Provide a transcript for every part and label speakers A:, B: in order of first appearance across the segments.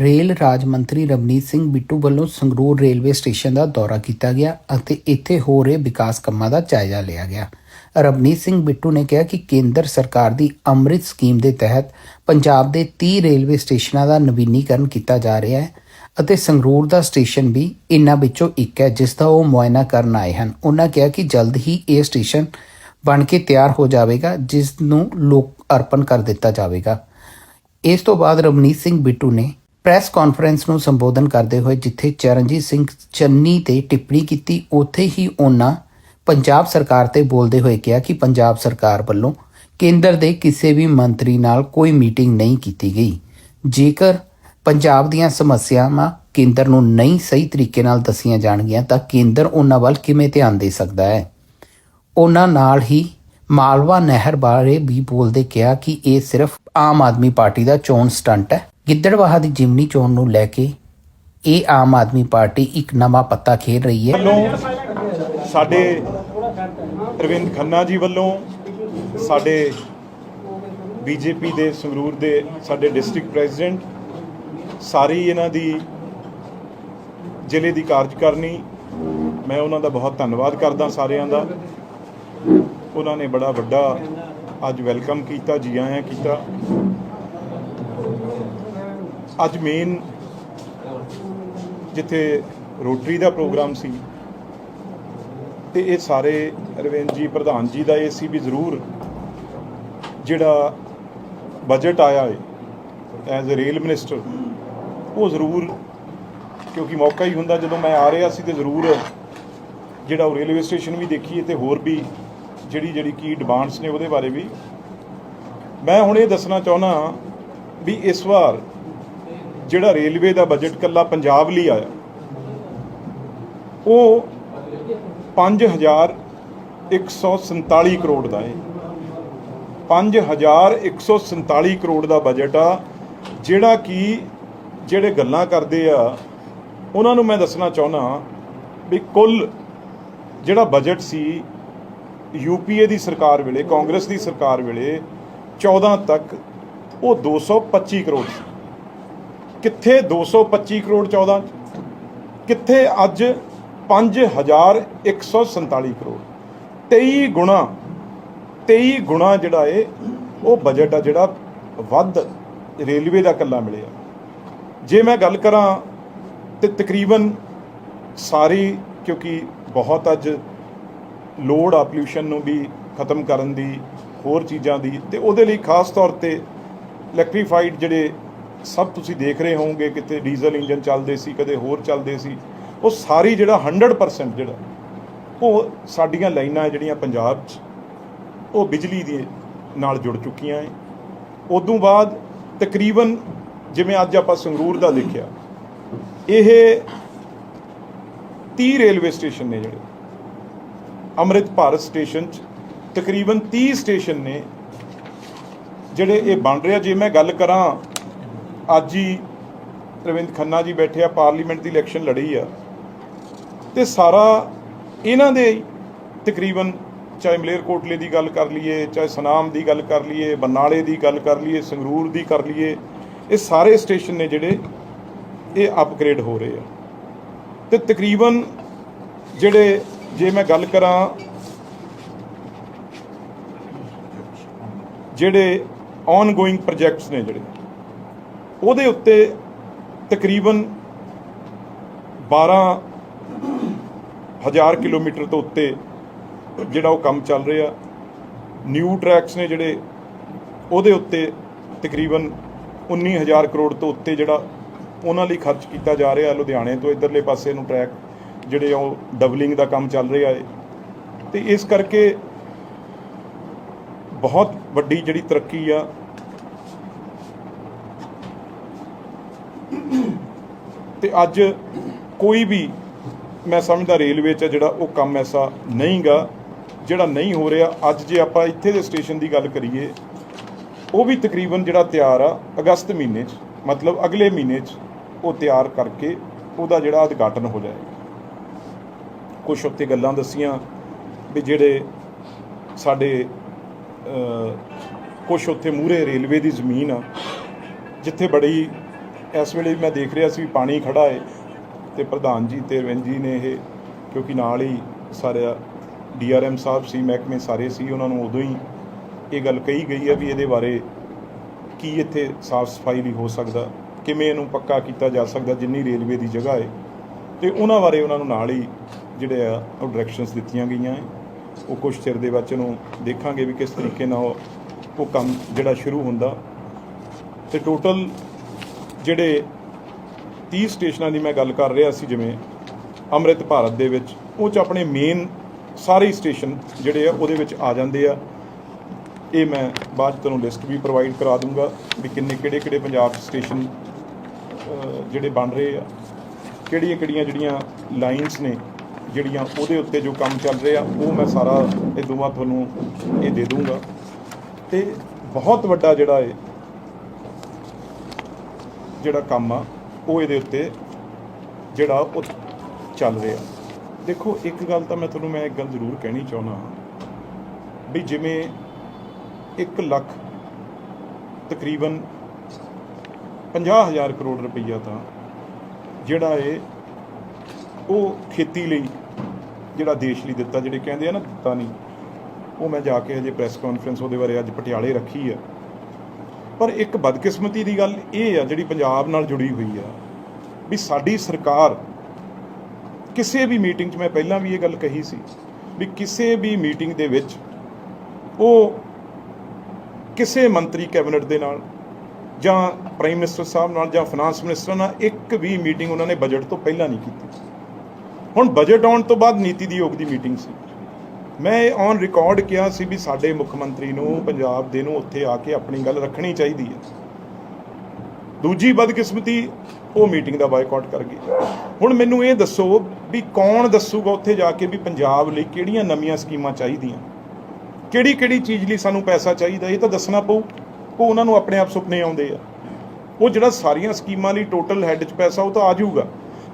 A: Rail ਰਾਜ ਮੰਤਰੀ ਰਵਨੀਤ ਸਿੰਘ ਬਿੱਟੂ ਵੱਲੋਂ Sangrur railway station ਦਾ ਦੌਰਾ ਕੀਤਾ ਗਿਆ ਅਤੇ ਇੱਥੇ ਹੋ ਰਹੇ ਵਿਕਾਸ ਕੰਮਾਂ ਦਾ ਜਾਇਜ਼ਾ ਲਿਆ ਗਿਆ। ਰਵਨੀਤ ਸਿੰਘ ਬਿੱਟੂ ਨੇ ਕਿਹਾ ਕਿ ਕੇਂਦਰ ਸਰਕਾਰ ਦੀ ਅੰਮ੍ਰਿਤ ਸਕੀਮ ਦੇ ਤਹਿਤ ਪੰਜਾਬ ਦੇ 30 ਰੇਲਵੇ ਸਟੇਸ਼ਨਾਂ ਦਾ ਨਵੀਨੀਕਰਨ ਕੀਤਾ ਜਾ ਰਿਹਾ ਹੈ ਅਤੇ ਸੰਗਰੂਰ ਦਾ ਸਟੇਸ਼ਨ ਵੀ ਇਨ੍ਹਾਂ ਵਿੱਚੋਂ ਇੱਕ ਹੈ, ਜਿਸ ਦਾ ਉਹ ਮੁਆਇਨਾ ਕਰਨ ਆਏ ਹਨ। ਉਹਨਾਂ ਕਿਹਾ ਕਿ ਜਲਦ ਹੀ ਇਹ ਸਟੇਸ਼ਨ ਬਣ ਕੇ ਤਿਆਰ ਹੋ ਜਾਵੇਗਾ, ਜਿਸ ਨੂੰ ਲੋਕ ਅਰਪਣ ਕਰ ਦਿੱਤਾ ਜਾਵੇਗਾ। ਇਸ ਤੋਂ ਬਾਅਦ ਰਵਨੀਤ ਸਿੰਘ ਬਿੱਟੂ ਨੇ ਪ੍ਰੈਸ ਕਾਨਫਰੰਸ ਨੂੰ ਸੰਬੋਧਨ ਕਰਦੇ ਹੋਏ ਜਿੱਥੇ ਚਰਨਜੀਤ ਸਿੰਘ ਚੰਨੀ ਤੇ ਟਿੱਪਣੀ ਕੀਤੀ, ਉੱਥੇ ਹੀ ਉਹਨਾਂ ਪੰਜਾਬ ਸਰਕਾਰ ਤੇ ਬੋਲਦੇ ਹੋਏ ਕਿਹਾ ਕਿ ਪੰਜਾਬ ਸਰਕਾਰ ਵੱਲੋਂ ਕੇਂਦਰ ਦੇ ਕਿਸੇ ਵੀ ਮੰਤਰੀ ਨਾਲ ਕੋਈ ਮੀਟਿੰਗ ਨਹੀਂ ਕੀਤੀ ਗਈ। ਜੇਕਰ ਪੰਜਾਬ ਦੀਆਂ ਸਮੱਸਿਆਵਾਂ ਕੇਂਦਰ ਨੂੰ ਨਹੀਂ ਸਹੀ ਤਰੀਕੇ ਨਾਲ ਦੱਸੀਆਂ ਜਾਣਗੀਆਂ, ਤਾਂ ਕੇਂਦਰ ਉਹਨਾਂ ਵੱਲ ਕਿਵੇਂ ਧਿਆਨ ਦੇ ਸਕਦਾ ਹੈ? ਉਹਨਾਂ ਨਾਲ ਹੀ ਮਾਲਵਾ ਨਹਿਰ ਬਾਰੇ ਵੀ ਬੋਲਦੇ ਕਿਹਾ ਕਿ ਇਹ ਸਿਰਫ ਆਮ ਆਦਮੀ ਪਾਰਟੀ ਦਾ ਚੋਣ ਸਟੰਟ ਹੈ। ਗਿੱਦੜਵਾਹਾ ਦੀ ਜਿਮਨੀ ਚੋਣ ਨੂੰ ਲੈ ਕੇ ਇਹ ਆਮ ਆਦਮੀ ਪਾਰਟੀ ਇੱਕ ਨਵਾਂ ਪੱਤਾ ਖੇਡ ਰਹੀ ਹੈ।
B: ਵੱਲੋਂ ਸਾਡੇ ਅਰਵਿੰਦ ਖੰਨਾ ਜੀ ਵੱਲੋਂ ਸਾਡੇ ਬੀਜੇਪੀ ਦੇ ਸੰਗਰੂਰ ਦੇ ਸਾਡੇ ਡਿਸਟ੍ਰਿਕਟ ਪ੍ਰੈਜ਼ੀਡੈਂਟ ਸਾਰੀ ਇਹਨਾਂ ਦੀ ਜ਼ਿਲ੍ਹੇ ਦੀ ਕਾਰਜਕਾਰਨੀ, ਮੈਂ ਉਹਨਾਂ ਦਾ ਬਹੁਤ ਧੰਨਵਾਦ ਕਰਦਾ ਸਾਰਿਆਂ ਦਾ। ਉਹਨਾਂ ਨੇ ਬੜਾ ਵੱਡਾ ਅੱਜ ਵੈਲਕਮ ਕੀਤਾ, ਜੀ ਆਇਆਂ ਕੀਤਾ। ਅੱਜ ਮੇਨ ਜਿੱਥੇ ਰੋਟਰੀ ਦਾ ਪ੍ਰੋਗਰਾਮ ਸੀ, ਤੇ ਇਹ ਸਾਰੇ ਰਵਿੰਦ ਜੀ, ਪ੍ਰਧਾਨ ਜੀ ਦਾ ਇਹ ਸੀ ਵੀ ਜ਼ਰੂਰ ਜਿਹੜਾ ਬਜਟ ਆਇਆ ਹੈ ਐਜ਼ ਅ ਰੇਲ ਮਿਨਿਸਟਰ ਉਹ ਜ਼ਰੂਰ, ਕਿਉਂਕਿ ਮੌਕਾ ਹੀ ਹੁੰਦਾ ਜਦੋਂ ਮੈਂ ਆ ਰਿਹਾ ਸੀ ਤੇ ਜ਼ਰੂਰ ਜਿਹੜਾ ਉਹ ਰੇਲਵੇ ਸਟੇਸ਼ਨ ਵੀ ਦੇਖੀਏ ਤੇ ਹੋਰ ਵੀ ਜਿਹੜੀ ਜਿਹੜੀ ਕੀ ਡਿਮਾਂਡਸ ਨੇ ਉਹਦੇ ਬਾਰੇ ਵੀ। ਮੈਂ ਹੁਣ ਇਹ ਦੱਸਣਾ ਚਾਹੁੰਦਾ ਵੀ ਇਸ ਵਾਰ ਜਿਹੜਾ ਰੇਲਵੇ ਦਾ ਬਜਟ ਕੱਲਾ ਪੰਜਾਬ ਲਈ ਆਇਆ, ਉਹ 5147 ਕਰੋੜ ਦਾ ਹੈ। 5147 ਕਰੋੜ ਦਾ ਬਜਟ ਆ, ਜਿਹੜਾ ਕਿ ਜਿਹੜੇ ਗੱਲਾਂ ਕਰਦੇ ਆ, ਉਹਨਾਂ ਨੂੰ ਮੈਂ ਦੱਸਣਾ ਚਾਹੁੰਦਾ ਵੀ ਕੁੱਲ ਜਿਹੜਾ ਬਜਟ ਸੀ ਯੂਪੀਏ ਦੀ ਸਰਕਾਰ ਵੇਲੇ, ਕਾਂਗਰਸ ਦੀ ਸਰਕਾਰ ਵੇਲੇ 14 ਤੱਕ ਉਹ 225 ਕਰੋੜ ਸੀ। ਕਿੱਥੇ 225 ਕਰੋੜ 14 ਕਿੱਥੇ ਅੱਜ 5147 ਕਰੋੜ? 23 ਗੁਣਾ 23 ਗੁਣਾ ਜਿਹੜਾ ਏ, ਉਹ ਬਜਟ ਆ ਜਿਹੜਾ ਵੱਧ ਰੇਲਵੇ ਦਾ ਕੱਲਾ ਮਿਲਿਆ। ਜੇ ਮੈਂ ਗੱਲ ਕਰਾਂ ਤੇ ਤਕਰੀਬਨ ਸਾਰੀ, ਕਿਉਂਕਿ ਬਹੁਤ ਅੱਜ ਲੋੜ ਆ ਪੋਲਿਊਸ਼ਨ ਨੂੰ ਵੀ ਖਤਮ ਕਰਨ ਦੀ, ਹੋਰ ਚੀਜ਼ਾਂ ਦੀ, ਤੇ ਉਹਦੇ ਲਈ ਖਾਸ ਤੌਰ ਤੇ ਇਲੈਕਟ੍ਰੀਫਾਈਡ ਜਿਹੜੇ ਸਭ ਤੁਸੀਂ ਦੇਖ ਰਹੇ ਹੋਵੋਗੇ, ਕਿਤੇ ਡੀਜ਼ਲ ਇੰਜਨ ਚੱਲਦੇ ਸੀ, ਕਦੇ ਹੋਰ ਚੱਲਦੇ ਸੀ, ਉਹ ਸਾਰੀ ਜਿਹੜਾ 100% ਜਿਹੜਾ, ਉਹ ਸਾਡੀਆਂ ਲਾਈਨਾਂ ਜਿਹੜੀਆਂ ਪੰਜਾਬ 'ਚ, ਉਹ ਬਿਜਲੀ ਦੇ ਨਾਲ ਜੁੜ ਚੁੱਕੀਆਂ ਹੈ ਉਦੋਂ ਬਾਅਦ ਤਕਰੀਬਨ ਜਿਵੇਂ ਅੱਜ ਆਪਾਂ ਸੰਗਰੂਰ ਦਾ ਦੇਖਿਆ, ਇਹ 30 ਰੇਲਵੇ ਸਟੇਸ਼ਨ ਨੇ ਜਿਹੜੇ, ਅੰਮ੍ਰਿਤ ਭਾਰਤ ਸਟੇਸ਼ਨ 'ਚ ਤਕਰੀਬਨ 30 ਸਟੇਸ਼ਨ ਨੇ, ਜਿਹੜੇ ਇਹ ਬਣ ਰਿਹਾ। ਜੇ ਮੈਂ ਗੱਲ ਕਰਾਂ ਅੱਜ ਹੀ ਰਵਿੰਦ ਖੰਨਾ ਜੀ ਬੈਠੇ ਆ, ਪਾਰਲੀਮੈਂਟ ਦੀ ਇਲੈਕਸ਼ਨ ਲੜੀ ਆ। ਤੇ ਸਾਰਾ ਇਹਨਾਂ ਦੇ ਤਕਰੀਬਨ ਚਾਹੇ ਮਲੇਰਕੋਟਲੇ ਦੀ ਗੱਲ ਕਰ ਲਈਏ, ਚਾਹੇ ਸਨਾਮ ਦੀ ਗੱਲ ਕਰ ਲਈਏ, ਬਰਨਾਲੇ ਦੀ ਗੱਲ ਕਰ ਲਈਏ, ਸੰਗਰੂਰ ਦੀ ਕਰ ਲਈਏ, ਇਹ ਸਾਰੇ ਸਟੇਸ਼ਨ ਨੇ ਜਿਹੜੇ ਇਹ ਅਪਗ੍ਰੇਡ ਹੋ ਰਹੇ ਆ। ਤੇ ਤਕਰੀਬਨ ਜਿਹੜੇ ਜੇ ਮੈਂ ਗੱਲ ਕਰਾਂ, ਜਿਹੜੇ ਔਨ-ਗੋਇੰਗ ਪ੍ਰੋਜੈਕਟਸ ਨੇ ਜਿਹੜੇ ਉਹਦੇ ਉੱਤੇ ਤਕਰੀਬਨ 12 ਹਜ਼ਾਰ ਕਿਲੋਮੀਟਰ ਤੋਂ ਉੱਤੇ ਜਿਹੜਾ ਉਹ ਕੰਮ ਚੱਲ ਰਿਹਾ ਨਿਊ ਟਰੈਕਸ ਨੇ ਜਿਹੜੇ, ਉਹਦੇ ਉੱਤੇ ਤਕਰੀਬਨ 19000 ਕਰੋੜ ਤੋਂ ਉੱਤੇ ਜਿਹੜਾ ਉਹਨਾਂ ਲਈ ਖਰਚ ਕੀਤਾ ਜਾ ਰਿਹਾ ਲੁਧਿਆਣੇ ਤੋਂ ਇਧਰਲੇ ਪਾਸੇ ਨੂੰ ਟਰੈਕ ਜਿਹੜੇ ਆ ਉਹ ਡਬਲਿੰਗ ਦਾ ਕੰਮ ਚੱਲ ਰਿਹਾ ਹੈ। ਤੇ ਇਸ ਕਰਕੇ ਬਹੁਤ ਵੱਡੀ ਜਿਹੜੀ ਤਰੱਕੀ ਆ ਅੱਜ ਕੋਈ ਵੀ ਮੈਂ ਸਮਝਦਾ ਰੇਲਵੇ 'ਚ ਜਿਹੜਾ ਉਹ ਕੰਮ ਐਸਾ ਨਹੀਂਗਾ, ਜਿਹੜਾ ਨਹੀਂ ਹੋ ਰਿਹਾ। ਅੱਜ ਜੇ ਆਪਾਂ ਇੱਥੇ ਦੇ ਸਟੇਸ਼ਨ ਦੀ ਗੱਲ ਕਰੀਏ, ਉਹ ਵੀ ਤਕਰੀਬਨ ਜਿਹੜਾ ਤਿਆਰ ਆ, ਅਗਸਤ ਮਹੀਨੇ 'ਚ, ਮਤਲਬ ਅਗਲੇ ਮਹੀਨੇ 'ਚ ਉਹ ਤਿਆਰ ਕਰਕੇ ਉਹਦਾ ਜਿਹੜਾ ਉਦਘਾਟਨ ਹੋ ਜਾਏਗਾ। ਕੁਝ ਉੱਤੇ ਗੱਲਾਂ ਦੱਸੀਆਂ ਵੀ ਜਿਹੜੇ ਸਾਡੇ ਕੁਝ ਉੱਥੇ ਮੂਰੇ ਰੇਲਵੇ ਦੀ ਜ਼ਮੀਨ ਆ, ਜਿੱਥੇ ਬੜੀ ਇਸ ਵੇਲੇ ਮੈਂ ਦੇਖ ਰਿਹਾ ਸੀ ਵੀ ਪਾਣੀ ਖੜਾ ਹੈ ਤੇ ਪ੍ਰਧਾਨ ਜੀ ਤੇ ਰਵਿੰਦ ਜੀ ਨੇ ਇਹ, ਕਿਉਂਕਿ ਨਾਲ ਹੀ ਸਾਰਾ ਡੀਆਰਐਮ ਸਾਹਿਬ ਸੀ, ਮਹਿਕਮੇ ਸਾਰੇ ਸੀ, ਉਹਨਾਂ ਨੂੰ ਉਦੋਂ ਹੀ ਇਹ ਗੱਲ ਕਹੀ ਗਈ ਹੈ ਵੀ ਇਹਦੇ ਬਾਰੇ ਕੀ ਇੱਥੇ ਸਾਫ਼ ਸਫ਼ਾਈ ਵੀ ਹੋ ਸਕਦਾ, ਕਿਵੇਂ ਇਹਨੂੰ ਪੱਕਾ ਕੀਤਾ ਜਾ ਸਕਦਾ, ਜਿੰਨੀ ਰੇਲਵੇ ਦੀ ਜਗ੍ਹਾ ਹੈ। ਤੇ ਉਹਨਾਂ ਬਾਰੇ ਉਹਨਾਂ ਨੂੰ ਨਾਲ ਹੀ ਜਿਹੜੇ ਆ, ਉਹ ਡਾਇਰੈਕਸ਼ਨਸ ਦਿੱਤੀਆਂ ਗਈਆਂ ਹੈ। ਉਹ ਕੁਝ ਚਿਰ ਦੇ ਵਿੱਚ ਨੂੰ ਦੇਖਾਂਗੇ ਵੀ ਕਿਸ ਤਰੀਕੇ ਨਾਲ ਉਹ ਉਹ ਕੰਮ ਜਿਹੜਾ ਸ਼ੁਰੂ ਹੁੰਦਾ। ਤੇ ਟੋਟਲ ਜਿਹੜੇ 30 ਸਟੇਸ਼ਨਾਂ ਦੀ ਮੈਂ ਗੱਲ ਕਰ ਰਿਹਾ ਸੀ, ਜਿਵੇਂ ਅੰਮ੍ਰਿਤ ਭਾਰਤ ਦੇ ਵਿੱਚ, ਉਹ ਚ ਆਪਣੇ ਮੇਨ ਸਾਰੇ ਸਟੇਸ਼ਨ ਜਿਹੜੇ ਆ, ਉਹਦੇ ਵਿੱਚ ਆ ਜਾਂਦੇ ਆ। ਇਹ ਮੈਂ ਬਾਅਦ 'ਚ ਤੁਹਾਨੂੰ ਲਿਸਟ ਵੀ ਪ੍ਰੋਵਾਈਡ ਕਰਾ ਦੂੰਗਾ ਵੀ ਕਿੰਨੇ, ਕਿਹੜੇ ਕਿਹੜੇ ਪੰਜਾਬ 'ਚ ਸਟੇਸ਼ਨ ਜਿਹੜੇ ਬਣ ਰਹੇ ਆ। ਕਿਹੜੀਆਂ ਕਿਹੜੀਆਂ ਜਿਹੜੀਆਂ ਲਾਈਨਸ ਨੇ, ਜਿਹੜੀਆਂ ਉਹਦੇ ਉੱਤੇ ਜੋ ਕੰਮ ਚੱਲ ਰਿਹਾ, ਉਹ ਮੈਂ ਸਾਰਾ ਇਹ ਦੋਵਾਂ ਤੁਹਾਨੂੰ ਇਹ ਦੇ ਦੂੰਗਾ। ਤੇ ਬਹੁਤ ਵੱਡਾ ਜਿਹੜਾ ਹੈ ਜਿਹੜਾ ਕੰਮ ਆ, ਉਹ ਇਹਦੇ ਉੱਤੇ ਜਿਹੜਾ ਉਹ ਚੱਲ ਰਿਹਾ। ਦੇਖੋ, ਇੱਕ ਗੱਲ ਤਾਂ ਮੈਂ ਤੁਹਾਨੂੰ ਮੈਂ ਇੱਕ ਗੱਲ ਜ਼ਰੂਰ ਕਹਿਣੀ ਚਾਹੁੰਦਾ ਹਾਂ ਵੀ ਜਿਵੇਂ 1 ਲੱਖ ਤਕਰੀਬਨ 50000 ਕਰੋੜ ਰੁਪਈਆ ਤਾਂ ਜਿਹੜਾ ਇਹ ਉਹ ਖੇਤੀ ਲਈ ਜਿਹੜਾ ਦੇਸ਼ ਲਈ ਦਿੱਤਾ, ਜਿਹੜੇ ਕਹਿੰਦੇ ਆ ਨਾ ਦਿੱਤਾ ਨਹੀਂ, ਉਹ ਮੈਂ ਜਾ ਕੇ ਹਜੇ ਪ੍ਰੈਸ ਕਾਨਫਰੰਸ ਉਹਦੇ ਬਾਰੇ ਅੱਜ ਪਟਿਆਲੇ ਰੱਖੀ ਆ। ਪਰ ਇੱਕ ਬਦਕਿਸਮਤੀ ਦੀ ਗੱਲ ਇਹ ਆ ਜਿਹੜੀ ਪੰਜਾਬ ਨਾਲ ਜੁੜੀ ਹੋਈ ਆ, ਵੀ ਸਾਡੀ ਸਰਕਾਰ ਕਿਸੇ ਵੀ ਮੀਟਿੰਗ 'ਚ ਮੈਂ ਪਹਿਲਾਂ ਵੀ ਇਹ ਗੱਲ ਕਹੀ ਸੀ, ਵੀ ਕਿਸੇ ਵੀ ਮੀਟਿੰਗ ਦੇ ਵਿੱਚ ਉਹ ਕਿਸੇ ਮੰਤਰੀ ਕੈਬਨਿਟ ਦੇ ਨਾਲ ਜਾਂ ਪ੍ਰਾਈਮ ਮਿਨਿਸਟਰ ਸਾਹਿਬ ਨਾਲ ਜਾਂ ਫਾਈਨਾਂਸ ਮਿਨਿਸਟਰ ਨਾਲ ਇੱਕ ਵੀ ਮੀਟਿੰਗ ਉਹਨਾਂ ਨੇ ਬਜਟ ਤੋਂ ਪਹਿਲਾਂ ਨਹੀਂ ਕੀਤੀ। ਹੁਣ ਬਜਟ ਆਉਣ ਤੋਂ ਬਾਅਦ ਨੀਤੀ ਦੀ ਯੋਗ ਦੀ ਮੀਟਿੰਗ ਸੀ। ਮੈਂ ਔਨ ਰਿਕਾਰਡ ਕਿਹਾ ਸੀ ਵੀ ਸਾਡੇ ਮੁੱਖ ਮੰਤਰੀ ਨੂੰ ਪੰਜਾਬ ਦੇ ਨੂੰ ਉੱਥੇ ਆ ਕੇ ਆਪਣੀ ਗੱਲ ਰੱਖਣੀ ਚਾਹੀਦੀ ਹੈ। ਦੂਜੀ ਬਦਕਿਸਮਤੀ ਉਹ ਮੀਟਿੰਗ ਦਾ ਬਾਈਕਾਟ ਕਰ ਗਈ। ਹੁਣ ਮੈਨੂੰ ਇਹ ਦੱਸੋ ਵੀ ਕੌਣ ਦੱਸੂਗਾ ਉੱਥੇ ਜਾ ਕੇ ਵੀ ਪੰਜਾਬ ਲਈ ਕਿਹੜੀਆਂ ਨਵੀਆਂ ਸਕੀਮਾਂ ਚਾਹੀਦੀਆਂ? ਕਿਹੜੀ ਕਿਹੜੀ ਚੀਜ਼ ਲਈ ਸਾਨੂੰ ਪੈਸਾ ਚਾਹੀਦਾ? ਇਹ ਤਾਂ ਦੱਸਣਾ ਪਊ। ਉਹ ਉਹਨਾਂ ਨੂੰ ਆਪਣੇ ਆਪ ਸੁਪਨੇ ਆਉਂਦੇ ਆ। ਉਹ ਜਿਹੜਾ ਸਾਰੀਆਂ ਸਕੀਮਾਂ ਲਈ ਟੋਟਲ ਹੈੱਡ 'ਚ ਪੈਸਾ, ਉਹ ਤਾਂ ਆ ਜਾਊਗਾ।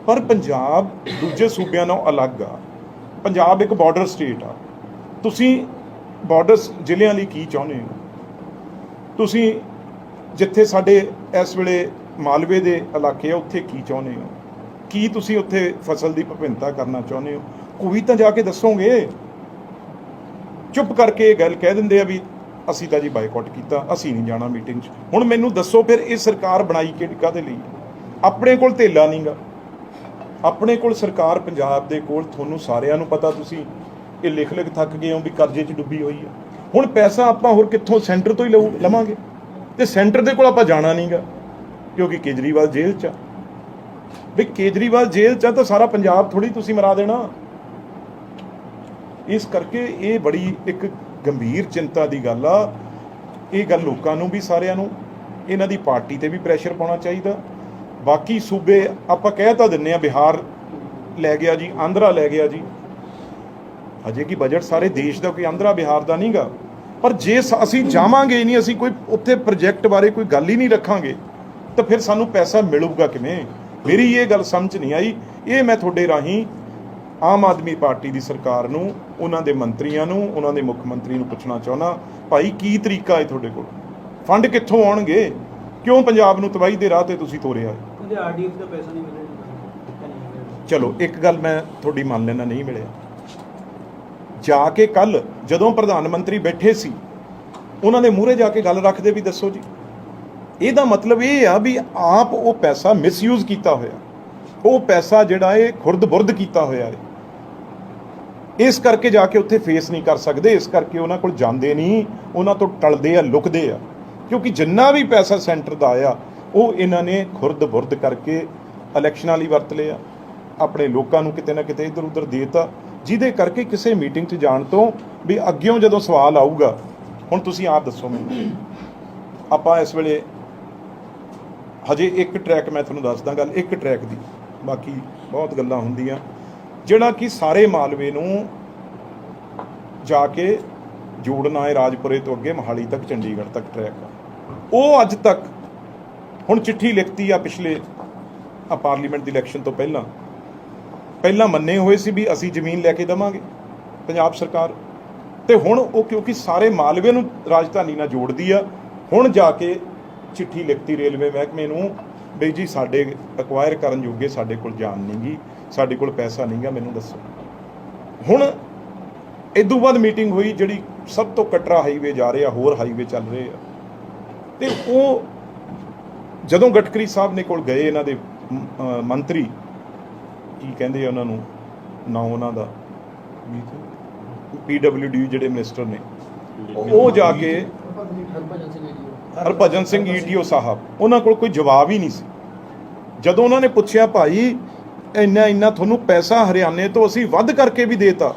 B: ਪਰ ਪੰਜਾਬ ਦੂਜੇ ਸੂਬਿਆਂ ਨਾਲੋਂ ਅਲੱਗ ਆ। ਪੰਜਾਬ ਇੱਕ ਬਾਰਡਰ ਸਟੇਟ ਆ। ਤੁਸੀਂ ਬਾਰਡਰ ਜ਼ਿਲ੍ਹਿਆਂ ਲਈ ਕੀ ਚਾਹੁੰਦੇ ਹੋ? ਤੁਸੀਂ ਜਿੱਥੇ ਸਾਡੇ ਇਸ ਵੇਲੇ ਮਾਲਵੇ ਦੇ ਇਲਾਕੇ ਆ, ਉੱਥੇ ਕੀ ਚਾਹੁੰਦੇ ਹੋ? ਕੀ ਤੁਸੀਂ ਉੱਥੇ ਫਸਲ ਦੀ ਵਿਭਿੰਨਤਾ ਕਰਨਾ ਚਾਹੁੰਦੇ ਹੋ? ਕੋਈ ਤਾਂ ਜਾ ਕੇ ਦੱਸੋਗੇ? ਚੁੱਪ ਕਰਕੇ ਇਹ ਗੱਲ ਕਹਿ ਦਿੰਦੇ ਆ ਵੀ ਅਸੀਂ ਤਾਂ ਜੀ ਬਾਈਕਾਟ ਕੀਤਾ, ਅਸੀਂ ਨਹੀਂ ਜਾਣਾ ਮੀਟਿੰਗ 'ਚ। ਹੁਣ ਮੈਨੂੰ ਦੱਸੋ ਫਿਰ ਇਹ ਸਰਕਾਰ ਬਣਾਈ ਕਿਹੜੀ ਕਾਹਦੇ ਲਈ? ਆਪਣੇ ਕੋਲ ਧੇਲਾ ਨਹੀਂਗਾ ਆਪਣੇ ਕੋਲ ਸਰਕਾਰ ਪੰਜਾਬ ਦੇ ਕੋਲ, ਤੁਹਾਨੂੰ ਸਾਰਿਆਂ ਨੂੰ ਪਤਾ ਤੁਸੀਂ ਇਹ ਲਿਖ ਲਿਖ ਥੱਕ ਗਏ ਹੋ ਵੀ ਕਰਜ਼ੇ 'ਚ ਡੁੱਬੀ ਹੋਈ ਆ। ਹੁਣ ਪੈਸਾ ਆਪਾਂ ਹੋਰ ਕਿੱਥੋਂ ਸੈਂਟਰ ਤੋਂ ਹੀ ਲਊ ਲਵਾਂਗੇ? ਤੇ ਸੈਂਟਰ ਦੇ ਕੋਲ ਆਪਾਂ ਜਾਣਾ ਨਹੀਂਗਾ ਕਿਉਂਕਿ ਕੇਜਰੀਵਾਲ ਜੇਲ੍ਹ 'ਚ ਆ। ਵੀ ਕੇਜਰੀਵਾਲ ਜੇਲ੍ਹ 'ਚ ਆ ਤਾਂ ਸਾਰਾ ਪੰਜਾਬ ਥੋੜੀ ਤੁਸੀਂ ਮਰਾ ਦੇਣਾ। ਇਸ ਕਰਕੇ ਇਹ ਬੜੀ ਇੱਕ ਗੰਭੀਰ ਚਿੰਤਾ ਦੀ ਗੱਲ ਆ। ਇਹ ਗੱਲ ਲੋਕਾਂ ਨੂੰ ਵੀ, ਸਾਰਿਆਂ ਨੂੰ। ਇਹਨਾਂ ਦੀ ਪਾਰਟੀ ਤੇ ਵੀ ਪ੍ਰੈਸ਼ਰ ਪਾਉਣਾ ਚਾਹੀਦਾ। ਬਾਕੀ ਸੂਬੇ ਆਪਾਂ ਕਹਿ ਤਾਂ ਦਿੰਨੇ ਆ, ਬਿਹਾਰ ਲੈ ਗਿਆ ਜੀ, ਆਂਧਰਾ ਲੈ ਗਿਆ ਜੀ। ਅਜੇ ਕੀ ਬਜਟ ਸਾਰੇ ਦੇਸ਼ ਦਾ ਕੋਈ ਆਂਧਰਾ ਬਿਹਾਰ ਦਾ ਨਹੀਂਗਾ। ਪਰ ਜੇ ਅਸੀਂ ਜਾਵਾਂਗੇ ਨਹੀਂ ਅਸੀਂ ਕੋਈ ਉੱਥੇ ਪ੍ਰੋਜੈਕਟ ਬਾਰੇ ਕੋਈ ਗੱਲ ਹੀ ਨਹੀਂ ਰੱਖਾਂਗੇ ਤਾਂ ਫਿਰ ਸਾਨੂੰ ਪੈਸਾ ਮਿਲੂਗਾ ਕਿਵੇਂ? ਮੇਰੀ ਇਹ ਗੱਲ ਸਮਝ ਨਹੀਂ ਆਈ। ਇਹ ਮੈਂ ਤੁਹਾਡੇ ਰਾਹੀਂ ਆਮ ਆਦਮੀ ਪਾਰਟੀ ਦੀ ਸਰਕਾਰ ਨੂੰ ਉਹਨਾਂ ਦੇ ਮੰਤਰੀਆਂ ਨੂੰ ਉਹਨਾਂ ਦੇ ਮੁੱਖ ਮੰਤਰੀ ਨੂੰ ਪੁੱਛਣਾ ਚਾਹੁੰਦਾ ਭਾਈ ਕੀ ਤਰੀਕਾ ਹੈ ਤੁਹਾਡੇ ਕੋਲ? ਫੰਡ ਕਿੱਥੋਂ ਆਉਣਗੇ? ਕਿਉਂ ਪੰਜਾਬ ਨੂੰ ਤਬਾਹੀ ਦੇ ਰਾਹ ਤੇ ਤੁਸੀਂ ਤੋਰਿਆ
C: ਉਹਦੇ ਆਰਡੀਐਫ ਦਾ ਪੈਸਾ ਨਹੀਂ ਮਿਲੇਗਾ
B: ਚਲੋ ਇੱਕ ਗੱਲ ਮੈਂ ਤੁਹਾਡੀ ਮੰਨ ਲੈਣਾ ਨਹੀਂ ਮਿਲਿਆ। ਜਾ ਕੇ ਕੱਲ ਜਦੋਂ ਪ੍ਰਧਾਨ ਮੰਤਰੀ ਬੈਠੇ ਸੀ, ਉਹਨਾਂ ਦੇ ਮੂਹਰੇ ਜਾ ਕੇ ਗੱਲ ਰੱਖਦੇ ਵੀ ਦੱਸੋ ਜੀ। ਇਹਦਾ ਮਤਲਬ ਇਹ ਆ ਵੀ ਆਪ ਉਹ ਪੈਸਾ ਮਿਸਯੂਜ਼ ਕੀਤਾ ਹੋਇਆ। ਉਹ ਪੈਸਾ ਜਿਹੜਾ ਇਹ ਖੁਰਦ-ਬੁਰਦ ਕੀਤਾ ਹੋਇਆ ਹੈ। ਇਸ ਕਰਕੇ ਜਾ ਕੇ ਉੱਥੇ ਫੇਸ ਨਹੀਂ ਕਰ ਸਕਦੇ, ਇਸ ਕਰਕੇ ਉਹਨਾਂ ਕੋਲ ਜਾਂਦੇ ਨਹੀਂ, ਉਹਨਾਂ ਤੋਂ ਟਲਦੇ ਆ, ਲੁਕਦੇ ਆ। ਕਿਉਂਕਿ ਜਿੰਨਾ ਵੀ ਪੈਸਾ ਸੈਂਟਰ ਦਾ ਆਇਆ, ਉਹ ਇਹਨਾਂ ਨੇ ਖੁਰਦ-ਬੁਰਦ ਕਰਕੇ ਇਲੈਕਸ਼ਨਾਂ ਲਈ ਵਰਤ ਲਿਆ। ਆਪਣੇ ਲੋਕਾਂ ਨੂੰ ਕਿਤੇ ਨਾ ਕਿਤੇ ਇੱਧਰ ਉੱਧਰ ਦੇਤਾ। ਜਿਹਦੇ ਕਰਕੇ ਕਿਸੇ ਮੀਟਿੰਗ 'ਚ ਜਾਣ ਤੋਂ ਵੀ ਅੱਗਿਓਂ ਜਦੋਂ ਸਵਾਲ ਆਊਗਾ, ਹੁਣ ਤੁਸੀਂ ਆਪ ਦੱਸੋ ਮੈਨੂੰ। ਆਪਾਂ ਇਸ ਵੇਲੇ ਹਜੇ ਇੱਕ ਟਰੈਕ ਮੈਂ ਤੁਹਾਨੂੰ ਦੱਸਦਾ ਗੱਲ ਇੱਕ ਟਰੈਕ ਦੀ। ਬਾਕੀ ਬਹੁਤ ਗੱਲਾਂ ਹੁੰਦੀਆਂ। ਜਿਹੜਾ ਕਿ ਸਾਰੇ ਮਾਲਵੇ ਨੂੰ ਜਾ ਕੇ ਜੋੜਨਾ ਹੈ ਰਾਜਪੁਰੇ ਤੋਂ ਅੱਗੇ ਮਹਾਲੀ ਤੱਕ, ਚੰਡੀਗੜ੍ਹ ਤੱਕ ਟਰੈਕ ਉਹ ਅੱਜ ਤੱਕ ਹੁਣ ਚਿੱਠੀ ਲਿਖਤੀ ਆ ਪਿਛਲੇ, ਆ ਪਾਰਲੀਮੈਂਟ ਦੀ ਇਲੈਕਸ਼ਨ ਤੋਂ ਪਹਿਲਾਂ। ਪਹਿਲਾਂ ਮੰਨੇ ਹੋਏ ਸੀ ਵੀ ਅਸੀਂ ਜ਼ਮੀਨ ਲੈ ਕੇ ਦੇਵਾਂਗੇ, ਪੰਜਾਬ ਸਰਕਾਰ। ਤੇ ਹੁਣ ਉਹ ਕਿਉਂਕਿ ਸਾਰੇ ਮਾਲਵੇ ਨੂੰ ਰਾਜਧਾਨੀ ਨਾਲ ਜੋੜਦੀ ਆ, ਹੁਣ ਜਾ ਕੇ ਚਿੱਠੀ ਲਿਖਤੀ ਰੇਲਵੇ ਮਹਿਕਮੇ ਨੂੰ ਬਈ ਜੀ ਸਾਡੇ ਅਕਵਾਇਰ ਕਰਨ ਜੋਗੇ ਸਾਡੇ ਕੋਲ ਜਾਨ ਨਹੀਂਗੀ ਸਾਡੇ ਕੋਲ ਪੈਸਾ ਨਹੀਂਗਾ ਮੈਨੂੰ ਦੱਸੋ। ਹੁਣ ਇਦੋਂ ਬਾਅਦ ਮੀਟਿੰਗ ਹੋਈ ਜਿਹੜੀ ਸਭ ਤੋਂ ਕਟਰਾ ਹਾਈਵੇ ਜਾ ਰਿਹਾ, ਹੋਰ ਹਾਈਵੇ ਚੱਲ ਰਹੇ ਆ। ਤੇ ਉਹ ਜਦੋਂ ਗਟਕਰੀ ਸਾਹਿਬ ਨੇ ਕੋਲ ਗਏ ਇਹਨਾਂ ਦੇ ਮੰਤਰੀ ਕੀ ਕਹਿੰਦੇ ਆ ਉਹਨਾਂ ਨੂੰ? ਨਾ ਉਹਨਾਂ ਦਾ। ਪੀਡਬਲਯੂਡੀ ਜਿਹੜੇ ਮਿਨਿਸਟਰ ਨੇ। ਉਹ ਜਾ ਕੇ ਹਰਭਜਨ ਸਿੰਘ ਈਟੀਓ ਸਾਹਿਬ, ਉਹਨਾਂ ਕੋਲ ਕੋਈ ਜਵਾਬ ਹੀ ਨਹੀਂ ਸੀ। ਜਦੋਂ ਉਹਨਾਂ ਨੇ ਪੁੱਛਿਆ, ਭਾਈ, ਇੰਨਾ ਇੰਨਾ ਤੁਹਾਨੂੰ ਪੈਸਾ ਹਰਿਆਣੇ ਤੋਂ ਅਸੀਂ ਵੱਧ ਕਰਕੇ ਵੀ ਦੇਤਾ।